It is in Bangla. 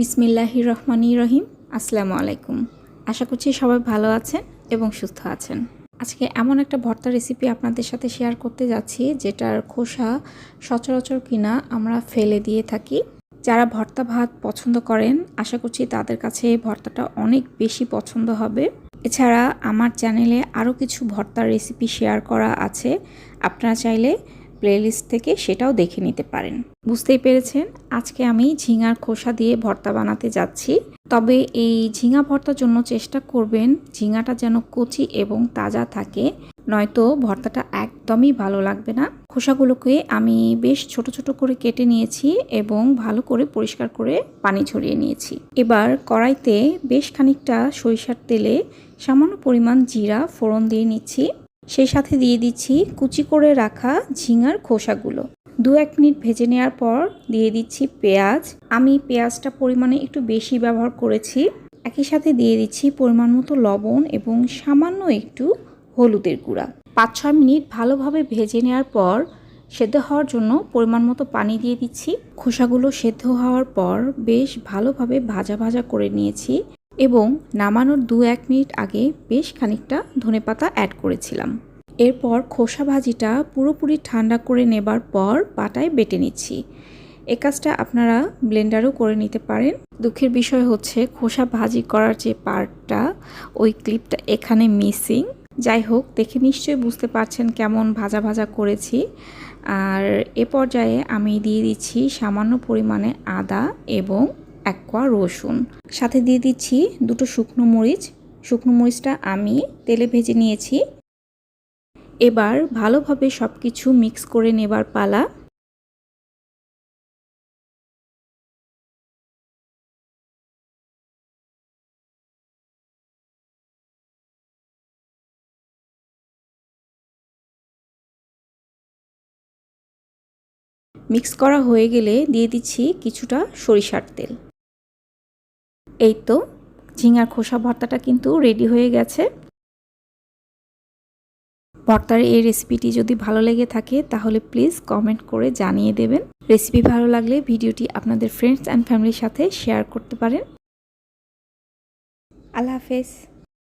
বিসমিল্লাহি রহমানি রহিম। আসসালামু আলাইকুম। আশা করছি সবাই ভালো আছেন এবং সুস্থ আছেন। আজকে এমন একটা ভর্তা রেসিপি আপনাদের সাথে শেয়ার করতে যাচ্ছি, যেটার খোসা সচরাচর কিনা আমরা ফেলে দিয়ে থাকি। যারা ভর্তা ভাত পছন্দ করেন, আশা করছি তাদের কাছে ভর্তাটা অনেক বেশি পছন্দ হবে। এছাড়া আমার চ্যানেলে আরও কিছু ভর্তার রেসিপি শেয়ার করা আছে। আপনারা চাইলে প্লেলিস্ট থেকে সেটাও দেখে নিতে পারেন। বুঝতেই পেরেছেন, আজকে আমি ঝিঙার খোসা দিয়ে ভর্তা বানাতে যাচ্ছি। তবে এই ঝিঙা ভর্তার জন্য চেষ্টা করবেন ঝিঙাটা যেন কচি এবং তাজা থাকে, নয়তো ভর্তাটা একদমই ভালো লাগবে না। খোসাগুলোকে আমি বেশ ছোট ছোট করে কেটে নিয়েছি এবং ভালো করে পরিষ্কার করে পানি ঝরিয়ে নিয়েছি। এবার কড়াইতে বেশ খানিকটা সরিষার তেলে সামান্য পরিমাণ জিরা ফোড়ন দিয়ে নিচ্ছি। সেই সাথে দিয়ে দিচ্ছি কুচি করে রাখা ঝিঙার খোসাগুলো। দু এক মিনিট ভেজে নেওয়ার পর দিয়ে দিচ্ছি পেঁয়াজ। আমি পেঁয়াজটা পরিমাণে একটু বেশি ব্যবহার করেছি। একই সাথে দিয়ে দিচ্ছি পরিমাণ মতো লবণ এবং সামান্য একটু হলুদের গুঁড়া। পাঁচ ছয় মিনিট ভালোভাবে ভেজে নেওয়ার পর সেদ্ধ হওয়ার জন্য পরিমাণ মতো পানি দিয়ে দিচ্ছি। খোসাগুলো সেদ্ধ হওয়ার পর বেশ ভালোভাবে ভাজা ভাজা করে নিয়েছি এবং নামানোর দু এক মিনিট আগে বেশ খানিকটা ধনেপাতা অ্যাড করেছিলাম। এরপর খোসা ভাজিটা পুরোপুরি ঠান্ডা করে নেবার পর পাটায় বেটে নিচ্ছি। এ কাজটা আপনারা ব্লেন্ডারও করে নিতে পারেন। দুঃখের বিষয় হচ্ছে খোসা ভাজি করার যে পার্টটা, ওই ক্লিপটা এখানে মিসিং। যাই হোক, দেখে নিশ্চয়ই বুঝতে পারছেন কেমন ভাজা ভাজা করেছি। আর এ পর্যায়ে আমি দিয়ে দিচ্ছি সামান্য পরিমাণে আদা এবং এক কোয়া রসুন। সাথে দিয়ে দিচ্ছি দুটো শুকনো মরিচ। শুকনো মরিচটা আমি তেলে ভেজে নিয়েছি। এবার ভালোভাবে সব কিছু মিক্স করে নেবার পালা। মিক্স করা হয়ে গেলে দিয়ে দিচ্ছি কিছুটা সরিষার তেল। এই তো, ঝিঙার খোসা ভর্তাটা কিন্তু রেডি হয়ে গেছে। ভর্তার এই রেসিপিটি যদি ভালো লেগে থাকে, তাহলে প্লিজ কমেন্ট করে জানিয়ে দেবেন। রেসিপি ভালো লাগলে ভিডিওটি আপনাদের ফ্রেন্ডস অ্যান্ড ফ্যামিলির সাথে শেয়ার করতে পারেন। আল্লাহ হাফেজ।